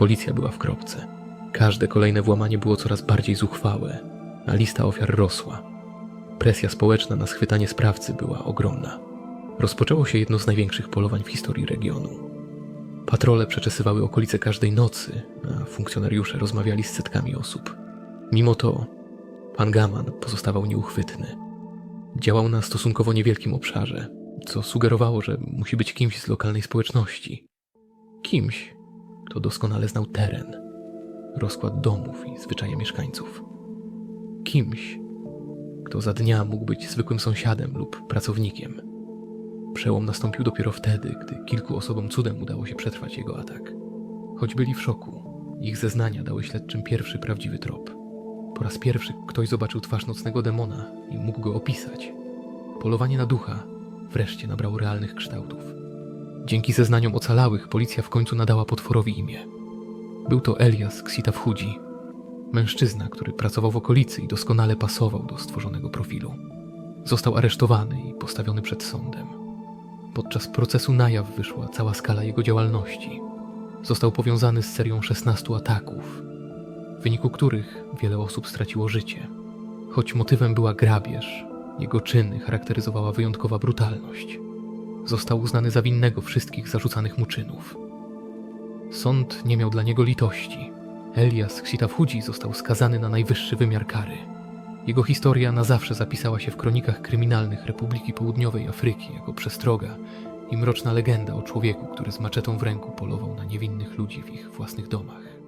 Policja była w kropce. Każde kolejne włamanie było coraz bardziej zuchwałe, a lista ofiar rosła. Presja społeczna na schwytanie sprawcy była ogromna. Rozpoczęło się jedno z największych polowań w historii regionu. Patrole przeczesywały okolice każdej nocy, a funkcjonariusze rozmawiali z setkami osób. Mimo to pan Gaman pozostawał nieuchwytny. Działał na stosunkowo niewielkim obszarze, co sugerowało, że musi być kimś z lokalnej społeczności. Kimś, kto doskonale znał teren, rozkład domów i zwyczaje mieszkańców. Kimś, kto za dnia mógł być zwykłym sąsiadem lub pracownikiem. Przełom nastąpił dopiero wtedy, gdy kilku osobom cudem udało się przetrwać jego atak. Choć byli w szoku, ich zeznania dały śledczym pierwszy prawdziwy trop. Po raz pierwszy ktoś zobaczył twarz nocnego demona i mógł go opisać. Polowanie na ducha wreszcie nabrało realnych kształtów. Dzięki zeznaniom ocalałych policja w końcu nadała potworowi imię. Był to Elias Ksitawhudzi, mężczyzna, który pracował w okolicy i doskonale pasował do stworzonego profilu. Został aresztowany i postawiony przed sądem. Podczas procesu na jaw wyszła cała skala jego działalności. Został powiązany z serią 16 ataków, w wyniku których wiele osób straciło życie. Choć motywem była grabież, jego czyny charakteryzowała wyjątkowa brutalność. Został uznany za winnego wszystkich zarzucanych mu czynów. Sąd nie miał dla niego litości. Elias Ksitawhudzi został skazany na najwyższy wymiar kary. Jego historia na zawsze zapisała się w kronikach kryminalnych Republiki Południowej Afryki jako przestroga i mroczna legenda o człowieku, który z maczetą w ręku polował na niewinnych ludzi w ich własnych domach.